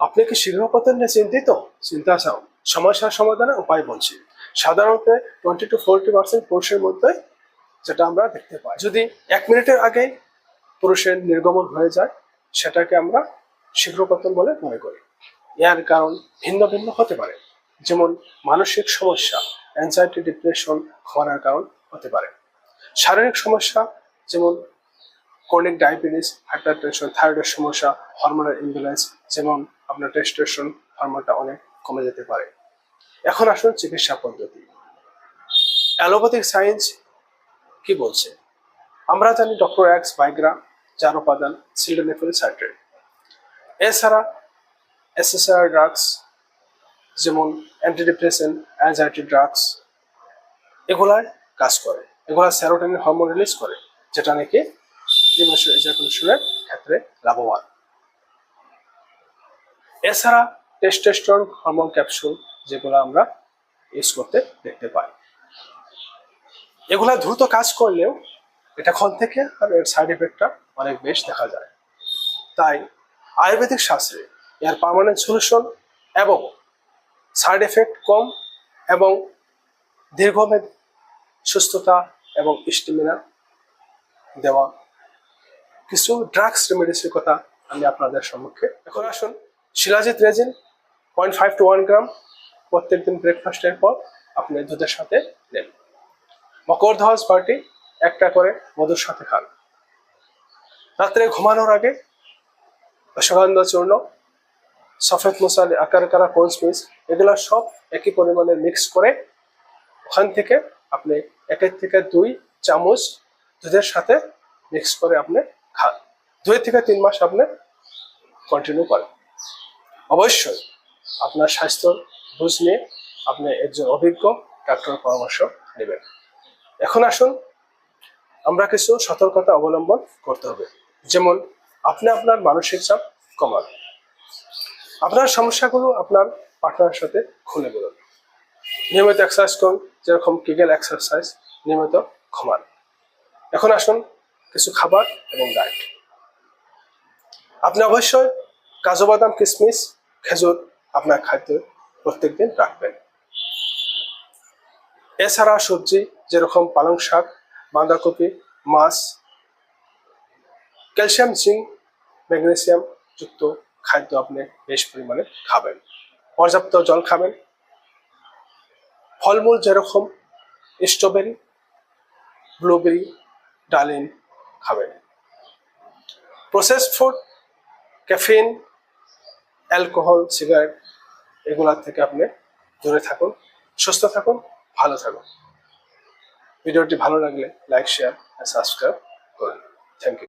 আপনি কি শীঘ্রপতন নিয়ে চিন্তিত? চিন্তা চাও সমস্যার সমাধানের উপায় বলছি। সাধারণত টোয়েন্টি টু ফোরটি পার্সেন্ট পুরুষের মধ্যে যেটা আমরা দেখতে পাই। যদি এক মিনিটের আগে পুরুষের নির্গমন হয়ে যায়, সেটাকে আমরা শীঘ্রপতন বলে মনে করি। এর কারণ ভিন্ন ভিন্ন হতে পারে। যেমন মানসিক সমস্যা অ্যাংজাইটি ডিপ্রেশন হওয়ার কারণ হতে পারে। শারীরিক সমস্যা, যেমন ক্রনিক ডায়াবেটিস হাইপারটেনশন থাইরয়েডের সমস্যা হরমোনাল ইমব্যালেন্স যেমন আপনার টেস্টোস্টেরন হরমোনটা অনেক কমে যেতে পারে। এখন আসুন চিকিৎসা পদ্ধতি। অ্যালোপ্যাথিক সায়েন্স কি বলছে? আমরা জানি ডক্টর এক্স বাইগ্রা যার উপাদান সিল্ডোনেফিল সাইট্রেট এছাড়া এসএসআর ড্রাগস যেমন অ্যান্টিডিপ্রেসেন্ট অ্যাংজাইটি ড্রাগস এগুলার কাজ করে। এগুলা সেরোটোনিন হরমোন রিলিজ করে, যেটা নাকি ইজাকুলেশনের ক্ষেত্রে লাভবান। এছাড়া টেস্টোস্টেরন হরমোন ক্যাপসুল যেগুলো আমরা ইউজ করতে দেখতে পাই। এগুলা দ্রুত কাজ করলেও এটা ক্ষণ থেকে আর এর সাইড এফেক্টটা অনেক বেশ দেখা যায়। তাই আয়ুর্বেদিক শাস্ত্রে এর পার্মানেন্ট সলিউশন এবং সাইড এফেক্ট কম এবং দীর্ঘমেয়াদী সুস্থতা এবং স্টেমিনা দেওয়া কিছু ড্রাগস রেমেডিসের কথা আমি আপনাদের সম্মুখে এখন আসুন। Shilajit resin point five to one gram প্রত্যেকদিন ব্রেকফাস্টের পর আপনি দুধের সাথে নেন। মকর ধ্বজ পার্টি একটা করে মধুর সাথে খান। রাত্রে ঘুমানোর আগে অশ্বগন্ধা চূর্ণ, সফেদ মশালি আকার কারা পঞ্চ মিস এগুলো সব একই পরিমাণে মিক্স করে ওখান থেকে আপনি একের থেকে দুই চামচ দুধের সাথে মিক্স করে আপনি খান। দুই থেকে তিন মাস আপনি কন্টিনিউ করেন। অবশ্যই আপনার স্বাস্থ্য বুঝ নিয়ে আপনি একজন অভিজ্ঞ ডাক্তারের পরামর্শ নেবেন। এখন আসুন, আমরা কিছু সতর্কতা অবলম্বন করতে হবে। যেমন, আপনি আপনার মানসিক চাপ কমান। আপনার সমস্যাগুলো আপনার পার্টনারের সাথে খুলে বলুন। নিয়মিত এক্সারসাইজ করুন, যেরকম কিগেল এক্সারসাইজ নিয়মিত ঘুমান এখন আসুন কিছু খাবার এবং ডায়েট। আপনি অবশ্যই কাজু বাদাম কিশমিশ খেজুর আপনার খাদ্য প্রত্যেকদিন রাখবেন। এছাড়া সবজি যেরকম পালং শাক, বাঁধাকপি, মাছ, ক্যালসিয়াম, জিঙ্ক, ম্যাগনেসিয়াম যুক্ত খাদ্য আপনি বেশ পরিমাণে খাবেন। পর্যাপ্ত জল খাবেন। ফলমূল যেরকম স্ট্রবেরি, ব্লুবেরি, ডালিম খাবেন। Process food caffeine alcohol cigarette এগুলার থেকে আপনি দূরে থাকুন, সুস্থ থাকুন, ভালো থাকুন। ভিডিওটি ভালো লাগলে লাইক শেয়ার সাবস্ক্রাইব করুন। Thank you